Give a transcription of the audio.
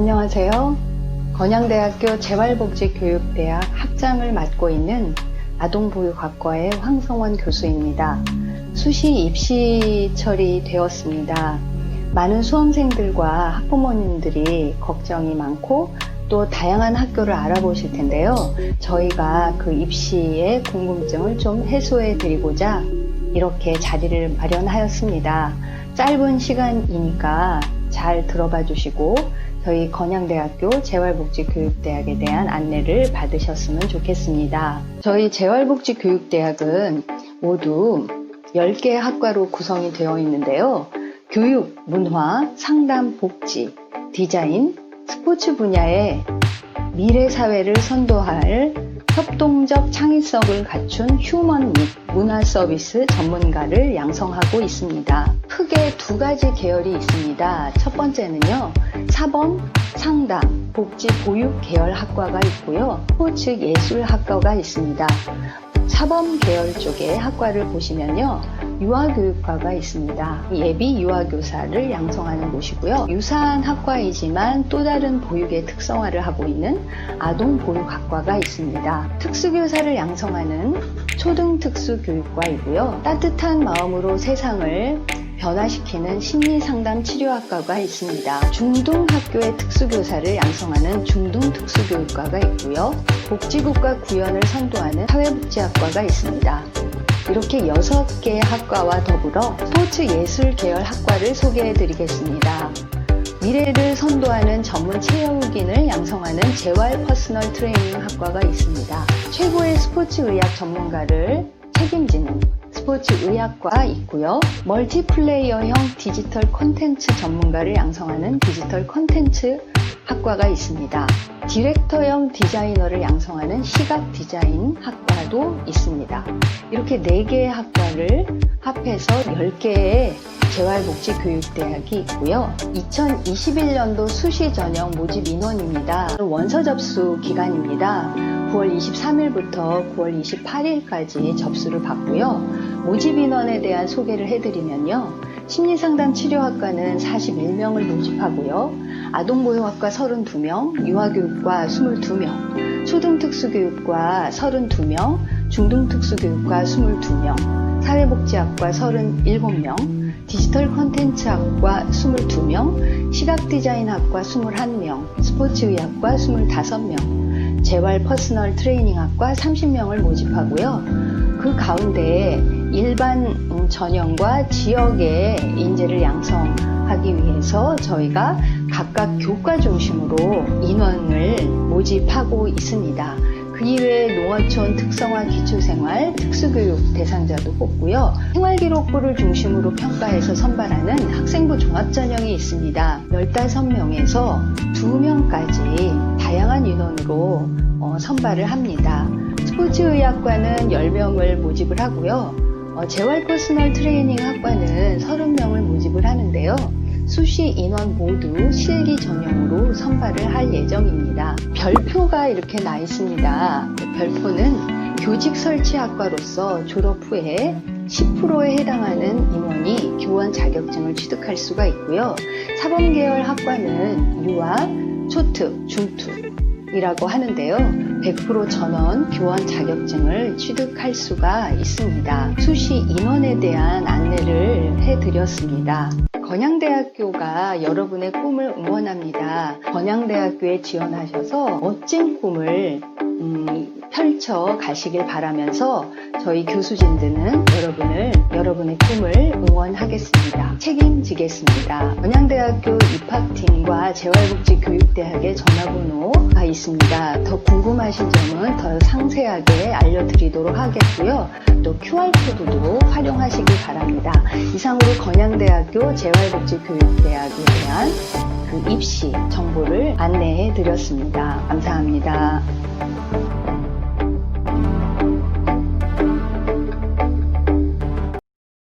안녕하세요. 건양대학교 재활복지교육대학 학장을 맡고 있는 아동보육학과의 황성원 교수입니다. 수시 입시 처리되었습니다. 많은 수험생들과 학부모님들이 걱정이 많고 또 다양한 학교를 알아보실 텐데요. 저희가 그 입시의 궁금증을 좀 해소해 드리고자 이렇게 자리를 마련하였습니다. 짧은 시간이니까 잘 들어봐 주시고 저희 건양대학교 재활복지교육대학에 대한 안내를 받으셨으면 좋겠습니다. 저희 재활복지교육대학은 모두 10개의 학과로 구성이 되어 있는데요. 교육, 문화, 상담, 복지, 디자인, 스포츠 분야의 미래 사회를 선도할 협동적 창의성을 갖춘 휴먼 및 문화 서비스 전문가를 양성하고 있습니다. 크게 두 가지 계열이 있습니다. 첫 번째는요, 사범, 상담, 복지, 보육 계열 학과가 있고요. 스포츠 예술 학과가 있습니다. 사범 계열 쪽의 학과를 보시면요. 유아교육과가 있습니다. 예비 유아교사를 양성하는 곳이고요. 유사한 학과이지만 또 다른 보육의 특성화를 하고 있는 아동보육학과가 있습니다. 특수교사를 양성하는 초등특수교육과이고요. 따뜻한 마음으로 세상을 변화시키는 심리상담 치료학과가 있습니다. 중등학교의 특수교사를 양성하는 중등특수교육과가 있고요. 복지국가 구현을 선도하는 사회복지학과가 있습니다. 이렇게 6개의 학과와 더불어 스포츠 예술 계열 학과를 소개해 드리겠습니다. 미래를 선도하는 전문 체육인을 양성하는 재활 퍼스널 트레이닝 학과가 있습니다. 최고의 스포츠 의학 전문가를 책임지는 스포츠 의학과 있고요. 멀티플레이어형 디지털 콘텐츠 전문가를 양성하는 디지털 콘텐츠 학과가 있습니다. 디렉터형 디자이너를 양성하는 시각 디자인 학과도 있습니다. 이렇게 4개의 학과를 합해서 10개의 재활복지교육대학이 있고요. 2021년도 수시 전형 모집 인원입니다. 원서 접수 기간입니다. 9월 23일부터 9월 28일까지 접수를 받고요. 모집 인원에 대한 소개를 해드리면요. 심리상담 치료학과는 41명을 모집하고요. 아동보호학과 32명, 유아교육과 22명, 초등특수교육과 32명, 중등특수교육과 22명, 사회복지학과 37명, 디지털 콘텐츠학과 22명, 시각디자인학과 21명, 스포츠의학과 25명, 재활 퍼스널 트레이닝학과 30명을 모집하고요. 그 가운데 일반 전형과 지역의 인재를 양성하기 위해서 저희가 각각 교과 중심으로 인원을 모집하고 있습니다. 그 이외에 농어촌 특성화 기초생활 특수교육 대상자도 뽑고요. 생활기록부를 중심으로 평가해서 선발하는 학생부 종합전형이 있습니다. 15명에서 2명까지 다양한 인원으로 어, 선발을 합니다. 스포츠의학과는 10명을 모집을 하고요. 어, 재활 퍼스널 트레이닝 학과는 30명을 모집을 하는데요. 수시 인원 모두 실기 전형으로 선발을 할 예정입니다. 별표가 이렇게 나 있습니다. 별표는 교직 설치 학과로서 졸업 후에 10%에 해당하는 인원이 교원 자격증을 취득할 수가 있고요. 사범계열 학과는 유아, 초특, 중특, 이라고 하는데요. 100% 전원 교원 자격증을 취득할 수가 있습니다. 수시 인원에 대한 안내를 해드렸습니다. 건양대학교가 여러분의 꿈을 응원합니다. 건양대학교에 지원하셔서 멋진 꿈을 음, 펼쳐 가시길 바라면서 저희 교수진들은 여러분을 여러분의 꿈을 응원하겠습니다. 책임지겠습니다. 건양대학교 입학팀과 재활복지교육대학의 전화번호가 있습니다. 더 궁금하신 점은 더 상세하게 알려드리도록 하겠고요. 또 QR코드도 활용하시기 바랍니다. 이상으로 건양대학교 재활복지교육대학에 대한 그 입시 정보를 안내해 드렸습니다. 감사합니다.